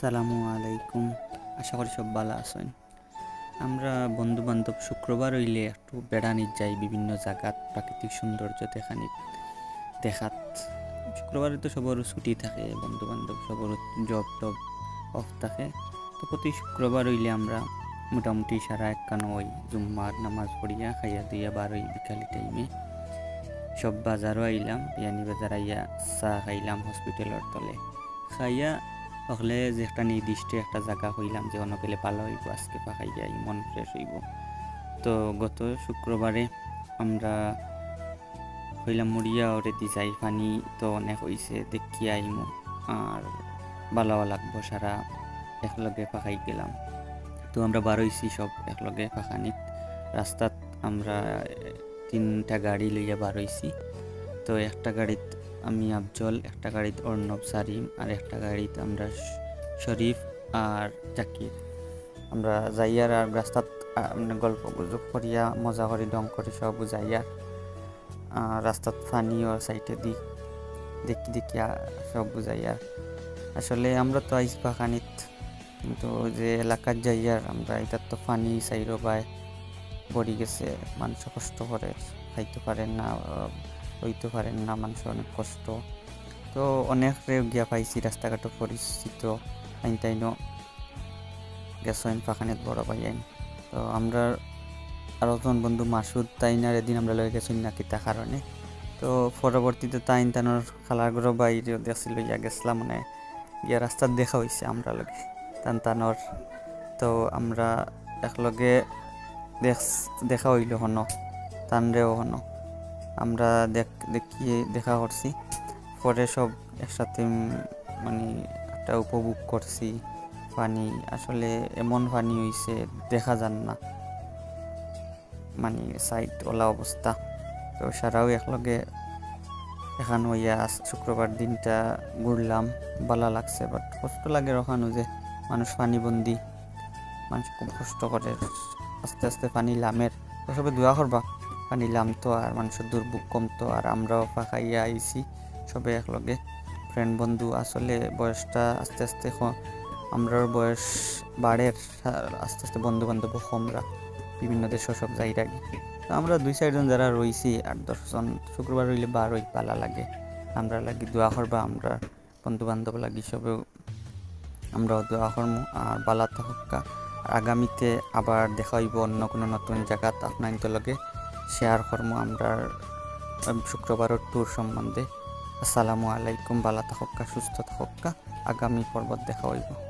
আসসালামু আলাইকুম। আশা করি সব ভালো আছেন। আমরা বন্ধু বান্ধব শুক্রবার হইলে একটু বেড়ানিত যাই, বিভিন্ন জায়গাত প্রাকৃতিক সৌন্দর্য দেখানি, দেখাত। শুক্রবারে তো সবার ছুটি থাকে বন্ধু বান্ধব সবার জব টব অফ থাকে। তো প্রতি শুক্রবার হইলে আমরা মোটামুটি সারা একখানো ওই জুম্মার নামাজ পড়িয়া, খাইয়া দিয়া বার ওই বিকালি টাইমে সব বাজারও আইলাম বিয়ানি বাজার আইয়া চা খাইলাম হসপিটালের তলে। খাইয়া হলে যে একটা নির্দিষ্ট একটা জায়গা হইলাম যে অন্য পেলে হইব, আজকে পাখাই যাই, মন ফ্রেশ হইব। তো গত শুক্রবারে আমরা হইলাম মরিয়া ওরে দি যাই পানি তো অনেক হইছে, দেখি আইমু। আর ভালো লাগবো সারা, একলগে পাখাই গেলাম। তো আমরা বার হইছি সব একলগে পাখানিত রাস্তাত আমরা তিনটা গাড়ি লইয়া বার হইছি। তো একটা গাড়িত আমি আফজল, একটা গাড়িত অর্ণব সারিম আর একটা গাড়িতে আমরা শরীফ আর জাকির। আমরা যাইয়ার আর রাস্তাত মানে গল্প গুজব করিয়া, মজা করি দম করি, সব যাইয়ার রাস্তাত ফানি ওর সাইডে দি, দেখি দেখি সব বুঝাইয়ার আসলে আমরা তো আইস বাগানিত কিন্তু যে এলাকার যাইয়ার আমরা এটার তো ফানি সাইরো বাই পড়ি গেছে, মানুষ কষ্ট করে, খাইতে পারেন না হইতে পারেন না মানুষ অনেক কষ্ট। তো অনেক গিয়া পাইছি, রাস্তাঘাটও পরিচিত, আইন তাইনও গেছেন পাখানিত বড় ভাই আইন। তো আমরা আরও জন বন্ধু মাসুদ তাইনার এদিন আমরা লয়ে গেছি না কিতা কারণে। তো পরবর্তীতে তাইন তানোর খালার ঘর বাইরে দেখছিল ইয়া গেছিলাম মানে গিয়া রাস্তার দেখা হয়েছে আমরা লগে, তান তানোর। তো আমরা একলগে দেখ- দেখা হইল হন, তানরেও হন। আমরা দেখ দেখি করছি। পরে সব একসাথে মানে একটা উপভোগ করছি। পানি, আসলে এমন পানি হইছে, দেখা যান না। মানে সাইড ওলা অবস্থা। তো সারাও একলগে এখান হইয়া শুক্রবার দিনটা ঘুরলাম, ভালো লাগছে। বাট কষ্ট লাগে ওখানো যে মানুষ পানিবন্দি। মানুষ খুব কষ্ট করে। আস্তে আস্তে পানি লামের। সবে দোয়া করবা। পানি লামতো আর মানুষের দুর্ভোগ কমতো। আর আমরাও ফাঁকাইয়া আইছি সবে একলগে। ফ্রেন্ড বন্ধু, আসলে বয়সটা আস্তে আস্তে আমরার বয়স বাড়ে আস্তে আস্তে বন্ধু বান্ধব কমরা বিভিন্ন দেশ সব যাই রাখি তো আমরা দুই চারজন যারা রইছি, আট দশজন শুক্রবার রইলে বার হই পালা লাগে। আমরা লাগি দোয়া করবা, আমরা বন্ধু বান্ধব লাগি সবেও, আমরাও দোয়া করমু। আর বালা থাকা আগামীতে আবার দেখা হইব অন্য কোনো নতুন জায়গাত আপনার লগে। শেয়ার করব আমরা শুক্রবারের ট্যুর সম্বন্ধে। আসসালামু আলাইকুম বালা থাকা, সুস্থ থাকা। আগামী পর্বত দেখা হইব।